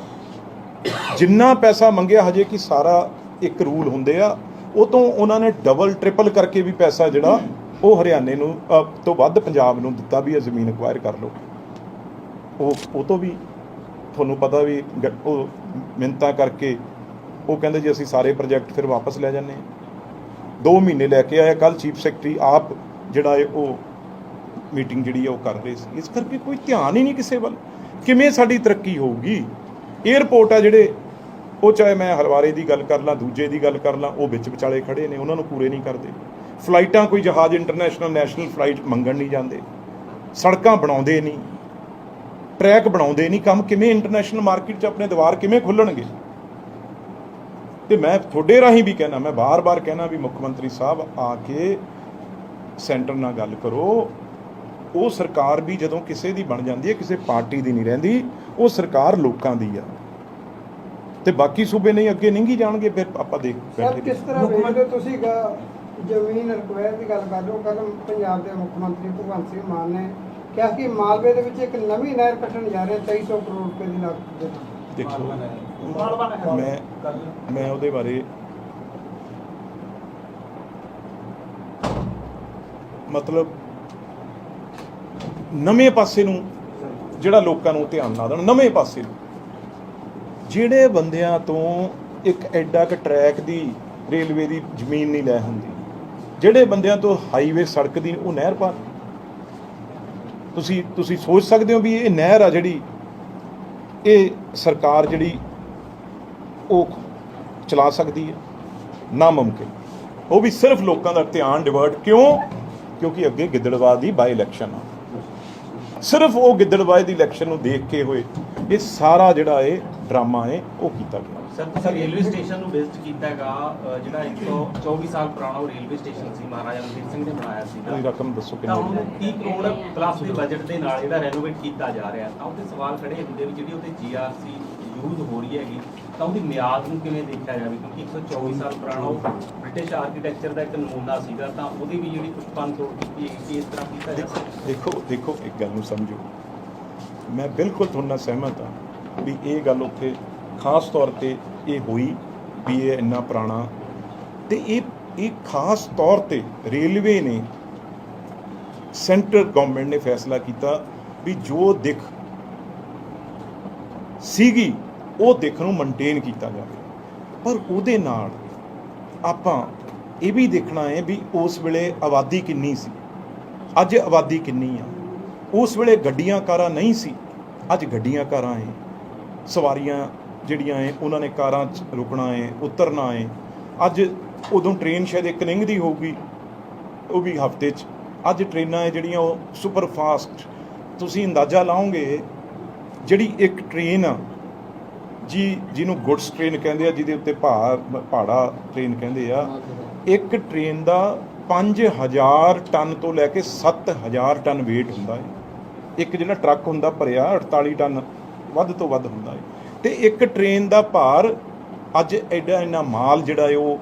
B: ਜਿੰਨਾ ਪੈਸਾ ਮੰਗਿਆ, ਹਜੇ ਕਿ ਸਾਰਾ ਇੱਕ ਰੂਲ ਹੁੰਦੇ ਆ, ਉਹ ਤੋਂ ਉਹਨਾਂ ਨੇ ਡਬਲ ਟ੍ਰਿਪਲ ਕਰਕੇ ਵੀ ਪੈਸਾ ਜਿਹੜਾ ਉਹ ਹਰਿਆਣੇ ਨੂੰ ਤੋਂ ਵੱਧ ਪੰਜਾਬ ਨੂੰ ਦਿੱਤਾ ਵੀ ਇਹ ਜ਼ਮੀਨ ਅਕਵਾਇਰ ਕਰ ਲਓ। ਉਹ ਉਹ ਤੋਂ ਵੀ ਤੁਹਾਨੂੰ ਪਤਾ ਵੀ ਗ- ਉਹ ਮਿੰਤਾ ਕਰਕੇ ਉਹ ਕਹਿੰਦੇ ਜੀ ਅਸੀਂ ਸਾਰੇ ਪ੍ਰੋਜੈਕਟ ਫਿਰ ਵਾਪਸ ਲੈ ਜਾਂਦੇ ਹਾਂ। 2 ਮਹੀਨੇ ਲੈ ਕੇ ਆਇਆ ਕੱਲ ਚੀਫ ਸੈਕਟਰੀ ਆਪ ਜਿਹੜਾ ਹੈ ਉਹ ਮੀਟਿੰਗ ਜਿਹੜੀ ਹੈ ਉਹ ਕਰ ਰਹੇ ਸੀ। ਇਸ ਕਰਕੇ ਕੋਈ ਧਿਆਨ ਹੀ ਨਹੀਂ ਕਿਸੇ ਵੱਲ। ਕਿਵੇਂ ਸਾਡੀ ਤਰੱਕੀ ਹੋਊਗੀ? 에ਅਰਪੋਰਟ ਆ ਜਿਹੜੇ, ਉਹ ਚਾਹੇ ਮੈਂ ਹਲਵਾਰੇ ਦੀ ਗੱਲ ਕਰ ਲਾਂ, ਦੂਜੇ ਦੀ ਗੱਲ ਕਰ ਲਾਂ, ਉਹ ਵਿੱਚ ਵਿਚਾਲੇ ਖੜੇ ਨੇ, ਉਹਨਾਂ ਨੂੰ ਪੂਰੇ ਨਹੀਂ ਕਰਦੇ। ਫਲਾਈਟਾਂ ਕੋਈ ਜਹਾਜ਼ ਇੰਟਰਨੈਸ਼ਨਲ ਨੈਸ਼ਨਲ ਫਲਾਈਟ ਮੰਗਣ ਨਹੀਂ ਜਾਂਦੇ। ਸੜਕਾਂ ਬਣਾਉਂਦੇ ਨਹੀਂ। ਟਰੈਕ ਬਣਾਉਂਦੇ ਨਹੀਂ ਕੰਮ ਕਿਵੇਂ ਇੰਟਰਨੈਸ਼ਨਲ ਮਾਰਕੀਟ 'ਚ ਆਪਣੇ ਦੁਆਰ ਕਿਵੇਂ ਖੁੱਲਣਗੇ? ਤੇ ਮੈਂ ਤੁਹਾਡੇ ਰਾਹੀਂ ਵੀ ਕਹਿਣਾ ਮੈਂ ਬਾਰ-ਬਾਰ ਕਹਿਣਾ ਵੀ ਮੁੱਖ ਮੰਤਰੀ ਸਾਹਿਬ ਆ ਕੇ ਸੈਂਟਰ ਨਾਲ ਗੱਲ ਕਰੋ। ਉਹ ਸਰਕਾਰ ਵੀ ਜਦੋਂ ਕਿਸੇ ਦੀ ਬਣ ਜਾਂਦੀ ਹੈ ਕਿਸੇ ਪਾਰਟੀ ਦੀ ਨਹੀਂ ਰਹਿੰਦੀ ਉਹ ਸਰਕਾਰ ਲੋਕਾਂ ਦੀ ਆ। ਤੇ ਬਾਕੀ ਸੂਬੇ ਨਹੀਂ ਅੱਗੇ ਨਹੀਂ ਜਾਣਗੇ ਫਿਰ ਆਪਾਂ ਦੇਖ ਬੈਠੇ
D: ਕਿਸ ਤਰ੍ਹਾਂ ਵੇਖਦੇ ਤੁਸੀਂ ਗਾ- ਜ਼ਮੀਨ ਰਿਕਵਾਇਰ ਦੀ ਗੱਲ ਕਰ ਰਹੇ ਹੋ ਕੱਲ ਪੰਜਾਬ ਦੇ ਮੁੱਖ ਮੰਤਰੀ ਭਗਵੰਤ ਸਿੰਘ ਮਾਨ ਨੇ ਕਿਹਾ ਕਿ ਮਾਲਵੇ ਦੇ ਵਿੱਚ ਇੱਕ ਨਵੀਂ ਨਹਿਰ ਕੱਟਣ ਜਾ ਰਹੇ 2300 ਕਰੋੜ ਰੁਪਏ ਦੀ ਲਾਗਤ ਦੇ ਨਾਲ।
B: ਦੇਖੋ ਮੈਂ ਮੈਂ ਉਹਦੇ ਬਾਰੇ ਮਤਲਬ ਨਵੇਂ ਪਾਸੇ ਨੂੰ ਜਿਹੜਾ ਲੋਕਾਂ ਨੂੰ ਧਿਆਨ ਲਾ ਦੇਣ ਨਵੇਂ ਪਾਸੇ ਨੂੰ। ਜਿਹੜੇ ਬੰਦਿਆਂ ਤੋਂ ਇੱਕ ਐਡਾ ਕ ਟਰੈਕ ਦੀ ਰੇਲਵੇ ਦੀ ਜ਼ਮੀਨ ਨਹੀਂ ਲੈ ਹੁੰਦੀ ਜਿਹੜੇ ਬੰਦਿਆਂ ਤੋਂ ਹਾਈਵੇ ਸੜਕ ਦੀ ਉਹ ਨਹਿਰ ਪਾ ਤੁਸੀਂ ਤੁਸੀਂ ਸੋਚ ਸਕਦੇ ਹੋ ਵੀ ਇਹ ਨਹਿਰ ਆ ਜਿਹੜੀ, ਇਹ ਸਰਕਾਰ ਜਿਹੜੀ ਉਹ ਚਲਾ ਸਕਦੀ ਹੈ? ਨਾਮੁਮਕਿਨ। ਉਹ ਵੀ ਸਿਰਫ ਲੋਕਾਂ ਦਾ ਧਿਆਨ ਡਿਵਰਟ ਕਿਉਂ? ਕਿਉਂਕਿ ਅੱਗੇ ਗਿੱਦੜਵਾਹ ਦੀ ਬਾਈ ਇਲੈਕਸ਼ਨ ਆ। ਸਿਰਫ ਉਹ ਗਿੱਦੜਵਾਹ ਦੀ ਇਲੈਕਸ਼ਨ ਨੂੰ ਦੇਖ ਕੇ ਹੋਏ, ਇਹ ਸਾਰਾ ਜਿਹੜਾ ਇਹ ਡਰਾਮਾ ਹੈ, ਉਹ ਕੀਤਾ ਗਿਆ।
E: ਸਰ ਤੁਸੀਂ ਰੇਲਵੇ ਸਟੇਸ਼ਨ ਨੂੰ ਵਿਜ਼ਿਟ ਕੀਤਾ ਹੈਗਾ ਜਿਹੜਾ 124 ਸਾਲ ਪੁਰਾਣਾ ਉਹ ਰੇਲਵੇ ਸਟੇਸ਼ਨ ਸੀ ਮਹਾਰਾਜਾ ਰਣਜੀਤ ਸਿੰਘ ਨੇ ਬਣਾਇਆ ਸੀ
B: ਕੋਈ ਰਕਮ ਦੱਸੋ ਕਿੰਨੀ
E: ਉਹਨੂੰ 30 ਕਰੋੜ ਪਲੱਸ ਦੇ ਬਜਟ ਦੇ ਨਾਲ ਜਿਹੜਾ ਰੈਨੋਵੇਟ ਕੀਤਾ ਜਾ ਰਿਹਾ? ਤਾਂ ਉਹਦੇ ਸਵਾਲ ਖੜੇ ਹੁੰਦੇ ਵੀ ਜਿਹੜੀ ਉਹਦੇ ਜੀਆਰਸੀ ਯੂਜ਼ ਹੋ ਰਹੀ ਹੈਗੀ ਤਾਂ ਉਹਦੀ ਮਿਆਦ ਨੂੰ ਕਿਵੇਂ ਦੇਖਿਆ ਜਾਵੇ? ਕਿਉਂਕਿ 124 ਸਾਲ ਪੁਰਾਣਾ ਉਹ ਬ੍ਰਿਟਿਸ਼ ਆਰਕੀਟੈਕਚਰ ਦਾ ਇੱਕ ਨਮੂਨਾ ਸੀਗਾ ਤਾਂ ਉਹਦੀ ਵੀ ਜਿਹੜੀ ਕੁਝ ਪੰਨ ਤੋੜ ਕੀਤੀ ਕਿ ਇਸ ਤਰ੍ਹਾਂ ਕੀਤਾ ਜਾ ਸਕਦਾ
B: ਦੇਖੋ ਦੇਖੋ ਇੱਕ ਗੱਲ ਨੂੰ ਸਮਝੋ। ਮੈਂ ਬਿਲਕੁਲ ਤੁਹਾਡੇ ਸਹਿਮਤ ਹਾਂ ਵੀ ਇਹ ਗੱਲ ਉੱਥੇ ਖਾਸ ਤੌਰ ਤੇ ਇਹ ਹੋਈ ਵੀ ਇਹ ਇੰਨਾ ਪੁਰਾਣਾ ਤੇ ਇਹ ਇਹ ਖਾਸ ਤੌਰ ਤੇ ਰੇਲਵੇ ਨੇ ਸੈਂਟਰ ਗਵਰਨਮੈਂਟ ਨੇ ਫੈਸਲਾ ਕੀਤਾ ਵੀ ਜੋ ਦਿੱਖ ਸੀਗੀ, ਉਹ ਦਿੱਖ ਨੂੰ ਮੇਨਟੇਨ ਕੀਤਾ ਜਾਵੇ। ਪਰ ਉਹਦੇ ਨਾਲ ਆਪਾਂ ਇਹ ਵੀ ਦੇਖਣਾ ਹੈ ਵੀ ਉਸ ਵੇਲੇ ਆਬਾਦੀ ਕਿੰਨੀ ਸੀ। ਅੱਜ ਆਬਾਦੀ ਕਿੰਨੀ ਆ। ਉਸ ਵੇਲੇ ਗੱਡੀਆਂ ਕਾਰਾਂ ਨਹੀਂ ਸੀ। ਅੱਜ ਗੱਡੀਆਂ ਕਾਰਾਂ ਹੈ, ਸਵਾਰੀਆਂ ਜਿਹੜੀਆਂ ਏ ਉਹਨਾਂ ਨੇ ਕਾਰਾਂ 'ਚ ਰੁਕਣਾ ਏ ਉਤਰਨਾ ਏ ਅੱਜ ਉਦੋਂ ਟ੍ਰੇਨ ਸ਼ਾਇਦ ਇੱਕ ਨਿੰਗ ਦੀ ਹੋਊਗੀ, ਉਹ ਵੀ ਹਫ਼ਤੇ 'ਚ। ਅੱਜ ਟ੍ਰੇਨਾਂ ਏ ਜਿਹੜੀਆਂ ਉਹ ਸੁਪਰ ਫਾਸਟ ਤੁਸੀਂ ਅੰਦਾਜ਼ਾ ਲਾਓਗੇ ਜਿਹੜੀ ਇੱਕ ਟ੍ਰੇਨ ਆ, ਜੀ, ਜਿਹਨੂੰ ਗੁੱਡਸ ਟ੍ਰੇਨ ਕਹਿੰਦੇ ਆ, ਜਿਹਦੇ ਉੱਤੇ ਭਾਰ ਭਾੜਾ ਟ੍ਰੇਨ ਕਹਿੰਦੇ ਆ, ਇੱਕ ਟ੍ਰੇਨ ਦਾ 5000 ਟਨ ਤੋਂ ਲੈ ਕੇ 7000 ਟਨ weight ਹੁੰਦਾ ਹੈ ਇੱਕ ਜਿਹੜਾ ਟਰੱਕ ਹੁੰਦਾ ਭਰਿਆ 48 ਟਨ, ਵੱਧ ਤੋਂ ਵੱਧ ਹੁੰਦਾ ਹੈ ਤੇ ਇੱਕ ਟ੍ਰੇਨ ਦਾ ਭਾਰ ਅੱਜ ਐਡਾ ਇੰਨਾ ਮਾਲ ਜਿਹੜਾ ਹੈ ਉਹ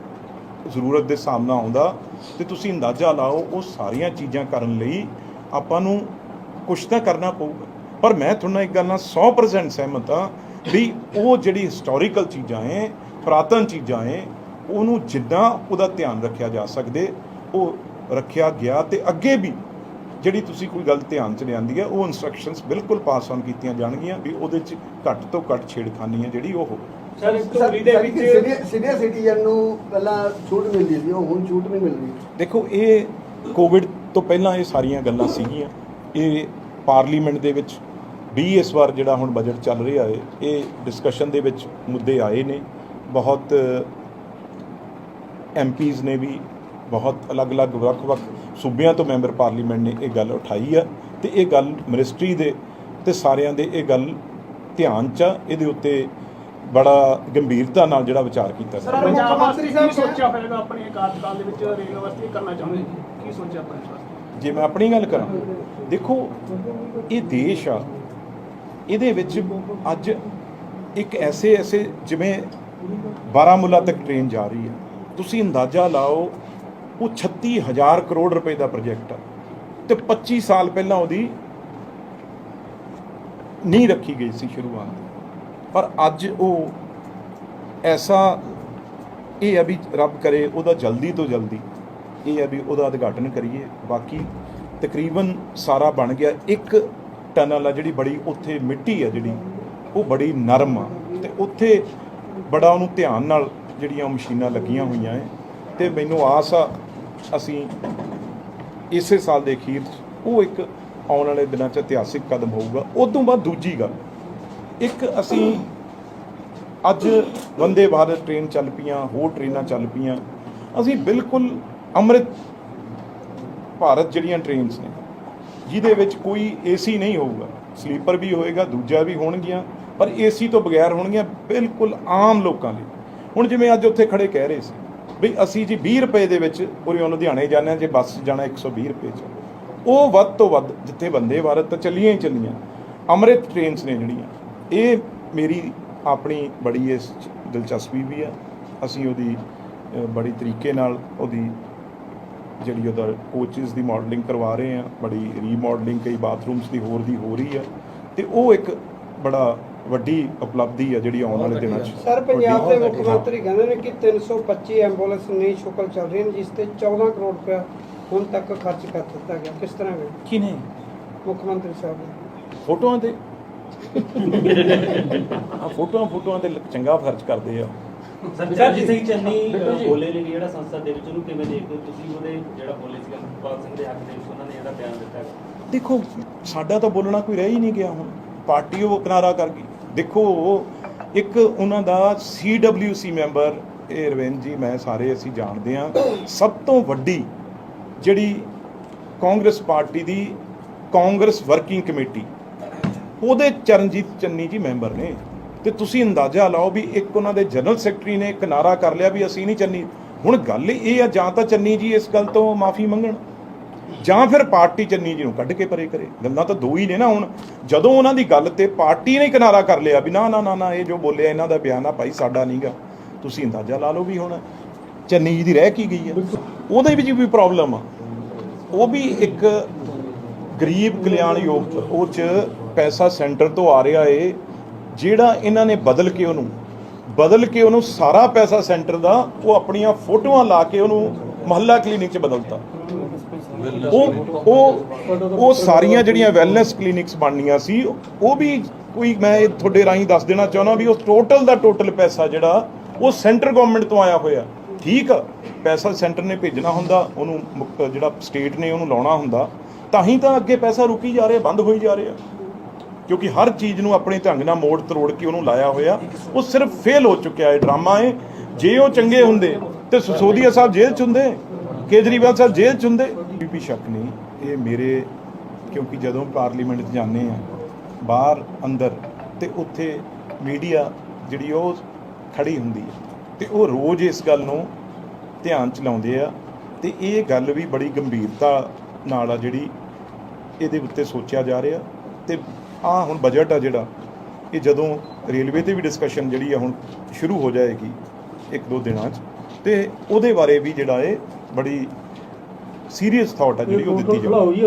B: ਜ਼ਰੂਰਤ ਦੇ ਸਾਹਮਣਾ ਆਉਂਦਾ ਤੇ ਤੁਸੀਂ ਅੰਦਾਜ਼ਾ ਲਾਓ ਉਹ ਸਾਰੀਆਂ ਚੀਜ਼ਾਂ ਕਰਨ ਲਈ ਆਪਾਂ ਨੂੰ ਕੁਛ ਤਾਂ ਕਰਨਾ ਪਊਗਾ। ਪਰ ਮੈਂ ਤੁਹਾਨੂੰ ਇੱਕ ਗੱਲ ਨਾਲ 100% ਸਹਿਮਤ ਹਾਂ ਵੀ ਉਹ ਜਿਹੜੀ ਹਿਸਟੋਰੀਕਲ ਚੀਜ਼ਾਂ ਹੈ, ਪ੍ਰਾਤਨ ਚੀਜ਼ਾਂ ਹੈ, ਉਹਨੂੰ ਜਿੱਦਾਂ ਉਹਦਾ ਧਿਆਨ ਰੱਖਿਆ ਜਾ ਸਕਦੇ, ਉਹ ਰੱਖਿਆ ਗਿਆ ਤੇ ਅੱਗੇ ਵੀ ਜਿਹੜੀ ਤੁਸੀਂ ਕੋਈ ਗੱਲ ਧਿਆਨ ਚ ਲਿਆਂਦੀ ਹੈ ਉਹ ਇਨਸਟਰਕਸ਼ਨਸ ਬਿਲਕੁਲ ਪਾਸ ਆਨ ਕੀਤੀਆਂ ਜਾਣਗੀਆਂ ਵੀ ਉਹਦੇ ਚ ਘੱਟ ਤੋਂ ਘੱਟ ਛੇੜਖਾਨੀ ਹੈ ਜਿਹੜੀ ਉਹ ਹੋਵੇ।
C: ਸਰ ਇਸ ਸਟੋਰੀ ਦੇ ਵਿੱਚ
F: ਸੀਨੀਅਰ ਸਿਟੀਜ਼ਨ ਨੂੰ ਪਹਿਲਾਂ ਛੂਟ ਮਿਲਦੀ ਸੀ ਉਹ ਹੁਣ ਛੂਟ ਨਹੀਂ ਮਿਲ ਰਹੀ
B: ਦੇਖੋ ਇਹ ਕੋਵਿਡ ਤੋਂ ਪਹਿਲਾਂ ਇਹ ਸਾਰੀਆਂ ਗੱਲਾਂ ਸੀਗੀਆਂ। ਇਹ ਪਾਰਲੀਮੈਂਟ ਦੇ ਵਿੱਚ ਵੀ ਇਸ ਵਾਰ ਜਿਹੜਾ ਹੁਣ ਬਜਟ ਚੱਲ ਰਿਹਾ ਹੈ ਇਹ ਡਿਸਕਸ਼ਨ ਦੇ ਵਿੱਚ ਮੁੱਦੇ ਆਏ ਨੇ। ਬਹੁਤ ਐਮਪੀਜ਼ ਨੇ ਵੀ ਬਹੁਤ ਅਲੱਗ-ਅਲੱਗ ਵੱਖ-ਵੱਖ ਸੂਬਿਆਂ ਤੋਂ ਮੈਂਬਰ ਪਾਰਲੀਮੈਂਟ ਨੇ ਇਹ ਗੱਲ ਉਠਾਈ ਆ ਤੇ ਇਹ ਗੱਲ ਮਿਨਿਸਟਰੀ ਦੇ ਤੇ ਸਾਰਿਆਂ ਦੇ ਇਹ ਗੱਲ ਧਿਆਨ ਚ ਆ। ਇਹਦੇ ਉੱਤੇ ਬੜਾ ਗੰਭੀਰਤਾ ਨਾਲ ਜਿਹੜਾ ਵਿਚਾਰ ਕੀਤਾ
D: ਸਰ,
B: ਜਾ
D: ਮੁੱਖ ਮੰਤਰੀ ਸਾਹਿਬ
C: ਸੋਚਿਆ ਹੋਵੇਗਾ ਆਪਣੇ ਕਾਰਜਕਾਲ ਦੇ ਵਿੱਚ ਰੇਲ ਯੂਨੀਵਰਸਿਟੀ ਕਰਨਾ ਚਾਹੁੰਦੇ ਕੀ ਸੋਚਿਆ ਆਪਣੇ ਇਸ ਵਾਸਤੇ?
B: ਜੇ ਮੈਂ ਆਪਣੀ ਗੱਲ ਕਰਾਂ ਦੇਖੋ ਇਹ ਦੇਸ਼ ਆ ਇਹਦੇ ਵਿੱਚ ਅੱਜ ਇੱਕ ਐਸੇ ਐਸੇ ਜਿਵੇਂ ਬਾਰਾਮੂਲਾ ਤੱਕ ਟ੍ਰੇਨ ਜਾ ਰਹੀ ਹੈ ਤੁਸੀਂ ਅੰਦਾਜ਼ਾ ਲਾਓ ਉਹ 36000 ਕਰੋੜ ਰੁਪਏ ਦਾ ਪ੍ਰੋਜੈਕਟ ਆ। ਤੇ 25 ਸਾਲ ਪਹਿਲਾਂ ਉਹਦੀ ਨਹੀਂ ਰੱਖੀ ਗਈ ਸੀ ਸ਼ੁਰੂਆਤ ਪਰ ਅੱਜ ਉਹ ਐਸਾ ਇਹ ਆ ਵੀ ਰੱਬ ਕਰੇ ਉਹਦਾ ਜਲਦੀ ਤੋਂ ਜਲਦੀ ਇਹ ਆ ਵੀ ਉਹਦਾ ਉਦਘਾਟਨ ਕਰੀਏ। ਬਾਕੀ ਤਕਰੀਬਨ ਸਾਰਾ ਬਣ ਗਿਆ। ਇੱਕ ਟਨਲ ਆ ਜਿਹੜੀ ਬੜੀ ਉੱਥੇ ਮਿੱਟੀ ਆ ਜਿਹੜੀ, ਉਹ ਬੜੀ ਨਰਮ ਆ। ਤੇ ਉੱਥੇ ਬੜਾ ਉਹਨੂੰ ਧਿਆਨ ਨਾਲ ਜਿਹੜੀਆਂ ਉਹ ਮਸ਼ੀਨਾਂ ਲੱਗੀਆਂ ਹੋਈਆਂ ਐ। ਤੇ ਮੈਨੂੰ ਆਸ ਆ ਅਸੀਂ ਇਸੇ ਸਾਲ ਦੇ ਅਖੀਰ 'ਚ ਉਹ ਇੱਕ ਆਉਣ ਵਾਲੇ ਦਿਨਾਂ 'ਚ ਇਤਿਹਾਸਿਕ ਕਦਮ ਹੋਊਗਾ। ਉਸ ਤੋਂ ਬਾਅਦ ਦੂਜੀ ਗੱਲ, ਇੱਕ ਅਸੀਂ ਅੱਜ ਵੰਦੇ ਭਾਰਤ ਟ੍ਰੇਨ ਚੱਲ ਪਈਆਂ, ਹੋਰ ਟ੍ਰੇਨਾਂ ਚੱਲ ਪਈਆਂ। ਅਸੀਂ ਬਿਲਕੁਲ ਅੰਮ੍ਰਿਤ ਭਾਰਤ ਜਿਹੜੀਆਂ ਟ੍ਰੇਨਸ ਨੇ, ਜਿਹਦੇ ਵਿੱਚ ਕੋਈ ਏਸੀ ਨਹੀਂ ਹੋਊਗਾ। ਸਲੀਪਰ ਵੀ ਹੋਏਗਾ, ਦੂਜਾ ਵੀ ਹੋਣਗੀਆਂ, ਪਰ ਏਸੀ ਤੋਂ ਬਗੈਰ ਹੋਣਗੀਆਂ ਬਿਲਕੁਲ ਆਮ ਲੋਕਾਂ ਲਈ। ਹੁਣ ਜਿਵੇਂ ਅੱਜ ਉੱਥੇ ਖੜੇ ਕਹਿ ਰਹੇ ਸੀ ਵੀ ਅਸੀਂ ਜੀ 20 ਰੁਪਏ ਦੇ ਵਿੱਚ ਉਰਿਓਂ ਲੁਧਿਆਣੇ ਜਾਂਦੇ ਹਾਂ, ਜੇ ਬੱਸ 'ਚ ਜਾਣਾ 120 ਰੁਪਏ 'ਚ। ਉਹ ਵੱਧ ਤੋਂ ਵੱਧ ਜਿੱਥੇ ਬੰਦੇ ਭਾਰਤ ਤਾਂ ਚੱਲੀਆਂ ਹੀ ਚੱਲੀਆਂ। ਅੰਮ੍ਰਿਤ ਟ੍ਰੇਨਸ ਨੇ ਜਿਹੜੀਆਂ। ਇਹ ਮੇਰੀ ਆਪਣੀ ਬੜੀ ਇਸ ਦਿਲਚਸਪੀ ਵੀ ਆ। ਅਸੀਂ ਉਹਦੀ ਬੜੀ ਤਰੀਕੇ ਨਾਲ ਉਹਦੀ ਜਿਹੜੀ ਉਹਦਾ ਕੋਚਿਸ ਦੀ ਮਾਡਲਿੰਗ ਕਰਵਾ ਰਹੇ ਆ ਬੜੀ ਰੀਮਾਡਲਿੰਗ ਕਈ ਬਾਥਰੂਮਸ ਦੀ, ਹੋਰ ਦੀ ਹੋ ਰਹੀ ਆ। ਤੇ ਉਹ ਇੱਕ ਬੜਾ ਵੱਡੀ ਉਪਲਬਧੀ ਆ ਜਿਹੜੀ ਆਉਣ ਵਾਲੇ ਦਿਨਾਂ 'ਚ।
D: ਸਰ ਪੰਜਾਬ ਦੇ ਮੁੱਖ
B: ਹਾਂ।
D: ਮੰਤਰੀ ਕਹਿੰਦੇ ਨੇ ਕਿ 325 ਐਂਬੂਲੈਂਸ ਨਈ ਸ਼ੁਕਲ ਚੱਲ ਰਹੀ ਨੇ ਜਿਸ ਤੇ 14 ਕਰੋੜ ਰੁਪਏ ਹੁਣ ਤੱਕ ਖਰਚ ਕਰ ਦਿੱਤਾ ਗਿਆ। ਕਿਸ ਤਰ੍ਹਾਂ ਵੇ
B: ਕਿਨੇ
D: ਮੁੱਖ ਮੰਤਰੀ ਸਾਹਿਬ
B: ਫੋਟੋਆਂ ਤੇ। ਆ ਫੋਟੋਆਂ ਫੋਟੋਆਂ ਤੇ ਚੰਗਾ ਖਰਚ ਕਰਦੇ ਆ।
E: ਸਰ ਸਿੰਘ ਚੰਨੀ ਬੋਲੇ ਨੇ ਜਿਹੜਾ ਸੰਸਦ ਦੇ ਵਿੱਚ ਉਹਨੂੰ ਕਿਵੇਂ ਦੇਖਦੇ ਹੋ? ਤੁਸੀਂ ਉਹਦੇ ਜਿਹੜਾ ਬੋਲੇ ਸੀ ਅਮਰਪਾਲ ਸਿੰਘ ਦੇ ਹੱਕ ਦੇ ਵਿੱਚ ਉਹਨਾਂ ਨੇ ਜਿਹੜਾ ਬਿਆਨ ਦਿੱਤਾ ਹੈ।
B: ਦੇਖੋ ਸਾਡਾ ਤਾਂ ਬੋਲਣਾ ਕੋਈ ਰਹਿ ਹੀ ਨਹੀਂ ਗਿਆ ਹੁਣ। ਪਾਰਟੀ ਉਹ ਕਿਨਾਰਾ ਕਰ ਗਈ। ਦੇਖੋ, ਇੱਕ ਉਹਨਾਂ ਦਾ ਸੀਡਬਲਯੂਸੀ ਮੈਂਬਰ ਇਹ ਰਵਿੰਦ ਜੀ, ਮੈਂ ਸਾਰੇ ਅਸੀਂ ਜਾਣਦੇ ਹਾਂ, ਸਭ ਤੋਂ ਵੱਡੀ ਜਿਹੜੀ ਕਾਂਗਰਸ ਪਾਰਟੀ ਦੀ ਕਾਂਗਰਸ ਵਰਕਿੰਗ ਕਮੇਟੀ, ਉਹਦੇ ਚਰਨਜੀਤ ਚੰਨੀ ਜੀ ਮੈਂਬਰ ਨੇ। ਤੇ ਤੁਸੀਂ ਅੰਦਾਜ਼ਾ ਲਾਓ ਵੀ ਇੱਕ ਉਹਨਾਂ ਦੇ ਜਨਰਲ ਸੈਕਟਰੀ ਨੇ ਇੱਕ ਨਾਰਾ ਕਰ ਲਿਆ ਵੀ ਅਸੀਂ ਨਹੀਂ ਚੰਨੀ। ਹੁਣ ਗੱਲ ਇਹ ਆ, ਜਾਂ ਤਾਂ ਚੰਨੀ ਜੀ ਇਸ ਗੱਲ ਤੋਂ ਮਾਫੀ ਮੰਗਣ ਜਾਂ ਫਿਰ ਪਾਰਟੀ ਚੰਨੀ ਜੀ ਨੂੰ ਕੱਢ ਕੇ ਪਰੇ ਕਰੇ। ਗੱਲਾਂ ਤਾਂ ਦੋ ਹੀ ਨੇ ਨਾ ਹੁਣ। ਜਦੋਂ ਉਹਨਾਂ ਦੀ ਗੱਲ ਤੇ ਪਾਰਟੀ ਨੇ ਕਿਨਾਰਾ ਕਰ ਲਿਆ ਵੀ ਨਾ ਨਾ ਨਾ ਨਾ, ਇਹ ਜੋ ਬੋਲਿਆ, ਇਹਨਾਂ ਦਾ ਬਿਆਨ ਆ, ਭਾਈ ਸਾਡਾ ਨਹੀਂਗਾ ਤੁਸੀਂ ਅੰਦਾਜ਼ਾ ਲਾ ਲਓ ਵੀ ਹੁਣ ਚੰਨੀ ਜੀ ਦੀ ਰਹਿ ਕੀ ਗਈ ਹੈ। ਉਹਦੇ ਵਿੱਚ ਵੀ ਪ੍ਰੋਬਲਮ ਆ। ਉਹ ਵੀ ਇੱਕ ਗਰੀਬ ਕਲਿਆਣ ਯੋਗ ਉਹ ਚ ਪੈਸਾ ਸੈਂਟਰ ਤੋਂ ਆ ਰਿਹਾ ਏ, ਜਿਹੜਾ ਇਹਨਾਂ ਨੇ ਬਦਲ ਕੇ ਉਹਨੂੰ, ਬਦਲ ਕੇ ਉਹਨੂੰ ਸਾਰਾ ਪੈਸਾ ਸੈਂਟਰ ਦਾ ਉਹ ਆਪਣੀਆਂ ਫੋਟੋਆਂ ਲਾ ਕੇ ਉਹਨੂੰ ਮਹੱਲਾ ਕਲੀਨਿਕ ਚ ਬਦਲਤਾ। ਉਹ ਉਹ ਉਹ ਸਾਰੀਆਂ ਜਿਹੜੀਆਂ ਵੈਲਨੈਸ ਕਲੀਨਿਕਸ ਬਣਨੀਆਂ ਸੀ, ਉਹ ਵੀ ਕੋਈ ਮੈਂ ਇਹ ਤੁਹਾਡੇ ਰਾਹੀਂ ਦੱਸ ਦੇਣਾ ਚਾਹੁੰਦਾ ਵੀ ਉਹ ਟੋਟਲ ਦਾ ਟੋਟਲ ਪੈਸਾ ਜਿਹੜਾ, ਉਹ ਸੈਂਟਰ ਗਵਰਨਮੈਂਟ ਤੋਂ ਆਇਆ ਹੋਇਆ। ਠੀਕ ਆ, ਪੈਸਾ ਸੈਂਟਰ ਨੇ ਭੇਜਣਾ ਹੁੰਦਾ, ਉਹਨੂੰ ਮੁਕ- ਜਿਹੜਾ ਸਟੇਟ ਨੇ ਉਹਨੂੰ ਲਾਉਣਾ ਹੁੰਦਾ, ਤਾਂ ਹੀ ਤਾਂ ਅੱਗੇ ਪੈਸਾ ਰੁਕੀ ਜਾ ਰਿਹਾ, ਬੰਦ ਹੋਈ ਜਾ ਰਿਹਾ। ਕਿਉਂਕਿ ਹਰ ਚੀਜ਼ ਨੂੰ ਆਪਣੇ ਢੰਗ ਨਾਲ ਮੋੜ ਤਰੋੜ ਕੇ ਉਹਨੂੰ ਲਾਇਆ ਹੋਇਆ, ਉਹ ਸਿਰਫ ਫੇਲ ਹੋ ਚੁੱਕਿਆ ਹੈ ਡਰਾਮਾ ਹੈ ਜੇ ਉਹ ਚੰਗੇ ਹੁੰਦੇ, ਤੇ ਸਸੋਦੀਆ ਸਾਹਿਬ ਜੇਲ੍ਹ ਚ ਹੁੰਦੇ, ਕੇਜਰੀਵਾਲ ਸਾਹਿਬ ਜੇਲ੍ਹ ਚ ਹੁੰਦੇ ਕੋਈ ਵੀ ਸ਼ੱਕ ਨਹੀਂ, ਇਹ ਮੇਰੇ ਕਿਉਂਕਿ ਜਦੋਂ ਪਾਰਲੀਮੈਂਟ 'ਚ ਜਾਂਦੇ ਆ ਬਾਹਰ, ਅੰਦਰ ਤੇ ਉੱਥੇ ਮੀਡੀਆ ਜਿਹੜੀ ਉਹ ਖੜੀ ਹੁੰਦੀ ਹੈ ਤੇ ਉਹ ਰੋਜ਼ ਇਸ ਗੱਲ ਨੂੰ ਧਿਆਨ ਚ ਲਾਉਂਦੇ ਆ ਤੇ ਇਹ ਗੱਲ ਵੀ ਬੜੀ ਗੰਭੀਰਤਾ ਨਾਲ ਆ ਜਿਹੜੀ ਇਹਦੇ ਉੱਤੇ ਸੋਚਿਆ ਜਾ ਰਿਹਾ ਤੇ ਆ ਹੁਣ ਬਜਟ ਆ ਜਿਹੜਾ, ਇਹ ਜਦੋਂ ਰੇਲਵੇ ਤੇ ਵੀ ਡਿਸਕਸ਼ਨ ਜਿਹੜੀ ਆ ਹੁਣ ਸ਼ੁਰੂ ਹੋ ਜਾਏਗੀ ਇੱਕ ਦੋ ਦਿਨਾਂ 'ਚ ਤੇ ਉਹਦੇ ਬਾਰੇ ਵੀ ਜਿਹੜਾ ਇਹ ਬੜੀ ਸੀਰੀਅਸ ਥਾਟ ਆ ਜਿਹੜੀ ਉਹ ਦਿੱਤੀ ਜਾਊਗੀ।